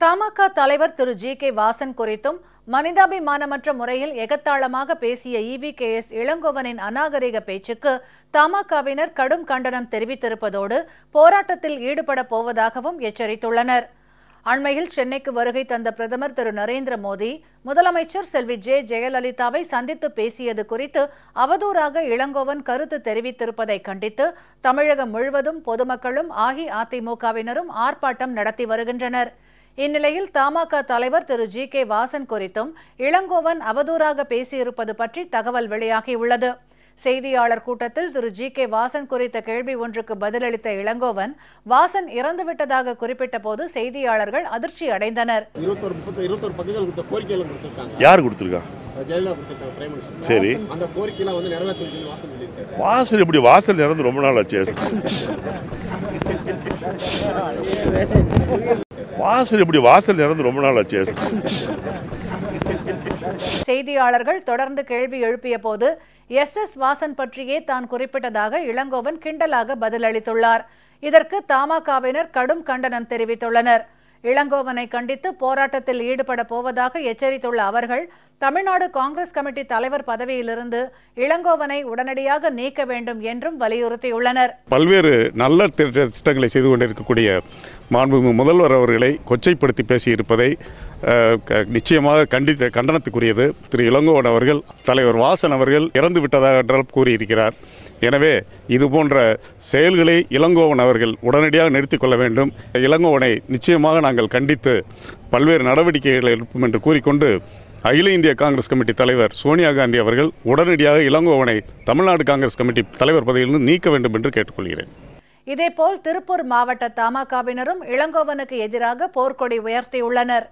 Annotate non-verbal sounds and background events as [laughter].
தமாக தலைவர் திரு G K Vasan குறித்தும் மனிதாபிமானமற்ற முறையில் எகத்தாளமாக பேசிய இவி கே எஸ் இளங்கோவனின் அநாகரிக பேச்சுக்கு தமாகவினர் கடும் கண்டனம் தெரிவித்திருப்பதோடு போராட்டத்தில் ஈடுபட போவதாகவும் எச்சரித்துள்ளனர். அண்மையில் சென்னைக்கு வருகை தந்த பிரதமர் திரு நரேந்திர மோடி முதலமைச்சர் செல்வி ஜே ஜெயலலிதாவை சந்தித்து பேசியது குறித்து அவதூறாக இளங்கோவன் கருத்து தெரிவித்திருப்பதை கண்டித்து தமிழகம் முழுவதும் பொதுமக்களும் அஇஅதிமுகவினரும் ஆர்ப்பாட்டம் நடத்தி வருகின்றனர். இந்நிலையில் தமாக தலைவர் திரு ஜி கே வாசன் குறித்தும் இளங்கோவன் அவதூறாக பேசியிருப்பது பற்றி தகவல் வெளியாகியுள்ளது. செய்தியாளர் கூட்டத்தில் திரு ஜி கே வாசன் குறித்த கேள்வி ஒன்றுக்கு பதிலளித்த இளங்கோவன் வாசன் இறந்துவிட்டதாக குறிப்பிட்ட போது செய்தியாளர்கள் அதிர்ச்சி அடைந்தனர். யார் கொடுத்துருக்கா? சரி. அந்த கோரிக்கையெல்லாம் வந்து நிறைவேற்ற வாசல் இறந்து ரொம்ப நாள் ஆச்சு. [laughs] வாசல் இப்படி வாசல் இறந்து ரொம்ப நாள் ஆச்சு. செய்தியாளர்கள் தொடர்ந்து கேள்வி எழுப்பிய போது எஸ் எஸ் வாசன் பற்றியே தான் குறிப்பிட்டதாக இளங்கோவன் கிண்டலாக பதிலளித்துள்ளார். இதற்கு தமாகவினர் கடும் கண்டனம் தெரிவித்துள்ளனர். இளங்கோவனை கண்டித்து போராட்டத்தில் ஈடுபட போவதாக எச்சரித்துள்ள அவர்கள் தமிழ்நாடு காங்கிரஸ் கமிட்டி தலைவர் பதவியிலிருந்து இளங்கோவனை உடனடியாக நீக்க வேண்டும் என்றும் வலியுறுத்தியுள்ளனர். பல்வேறு நல்ல திட்ட- திட்டங்களை செய்து கொண்டிருக்கக்கூடிய மாண்புமிகு முதல்வர் அவர்களை கொச்சைப்படுத்தி பேசியிருப்பதை க- நிச்சயமாக கண்டித்த கண்டனத்துக்குரியது. திரு இளங்கோவன் அவர்கள் தலைவர் வாசன் அவர்கள் இறந்து விட்டதாக என்றால் கூறியிருக்கிறார். எனவே இது போன்ற செயல்களை இளங்கோவன் அவர்கள் உடனடியாக நிறுத்திக் கொள்ள வேண்டும். இளங்கோவனை நிச்சயமாக நாங்கள் கண்டித்து பல்வேறு நடவடிக்கைகளை எடுப்போம் என்று கூறிக்கொண்டு அகில இந்திய காங்கிரஸ் கமிட்டி தலைவர் சோனியா காந்தி அவர்கள் உடனடியாக இளங்கோவனை தமிழ்நாடு காங்கிரஸ் கமிட்டி தலைவர் பதவியிலிருந்து நீக்க வேண்டும் என்று கேட்டுக்கொள்கிறேன். இதேபோல் திருப்பூர் மாவட்ட தமாகவினரும் இளங்கோவனுக்கு எதிராக போர்க்கொடி உயர்த்தியுள்ளனர்.